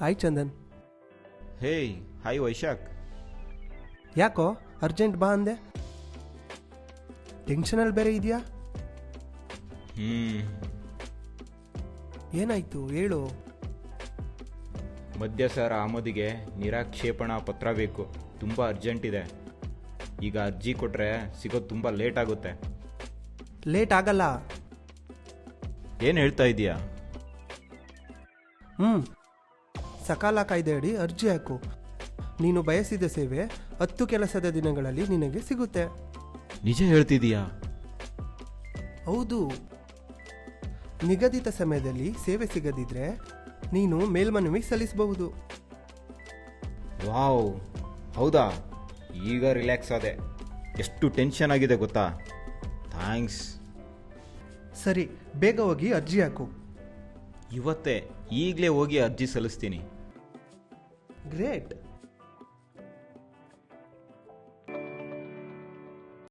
Hi Chandan hey hi Vaishakh ಯಾಕೋ urgent ಬಾ ಅಂದೆ ಟೆನ್ಷನಲ್ಲಿ ಬೇರೆ ಇದೆಯಾ ಹ್ಮ್ ಏನಾಯ್ತು ಹೇಳು ಮದ್ಯಸಾರ ಆಮದಿಗೆ ನಿರಾಕ್ಷೇಪಣಾ ಪತ್ರ ಬೇಕು ತುಂಬ ಅರ್ಜೆಂಟ್ ಇದೆ ಈಗ ಅರ್ಜಿ ಕೊಟ್ರೆ ಸಿಗೋದು ತುಂಬ ಲೇಟ್ ಆಗುತ್ತೆ ಲೇಟ್ ಆಗಲ್ಲ ಏನು ಹೇಳ್ತಾ ಇದೀಯಾ ಹ್ಞೂ ಸಕಾಲ ಕಾಯ್ದೆಯಡಿ ಅರ್ಜಿ ಹಾಕು. ನೀನು ಬಯಸಿದ ಸೇವೆ ಹತ್ತು ಕೆಲಸದ ದಿನಗಳಲ್ಲಿ ನಿನಗೆ ಸಿಗುತ್ತೆ. ನಿಜ ಹೇಳ್ತಿದೀಯಾ? ಹೌದು. ನಿಗದಿತ ಸಮಯದಲ್ಲಿ ಸೇವೆ ಸಿಗದಿದ್ರೆ ನೀನು ಮೇಲ್ಮನವಿ ಸಲ್ಲಿಸಬಹುದು. ವಾವ್. ಹೌದಾ? ಈಗ ರಿಲ್ಯಾಕ್ಸ್ ಆದೆ. ಎಷ್ಟು ಟೆನ್ಷನ್ ಆಗಿದೆ ಗೊತ್ತಾ? ಥ್ಯಾಂಕ್ಸ್ ಸರಿ ಬೇಗ ಹೋಗಿ ಅರ್ಜಿ ಹಾಕು. ಇವತ್ತೇ ಈಗಲೇ ಹೋಗಿ ಅರ್ಜಿ ಸಲ್ಲಿಸ್ತೀನಿ. Great.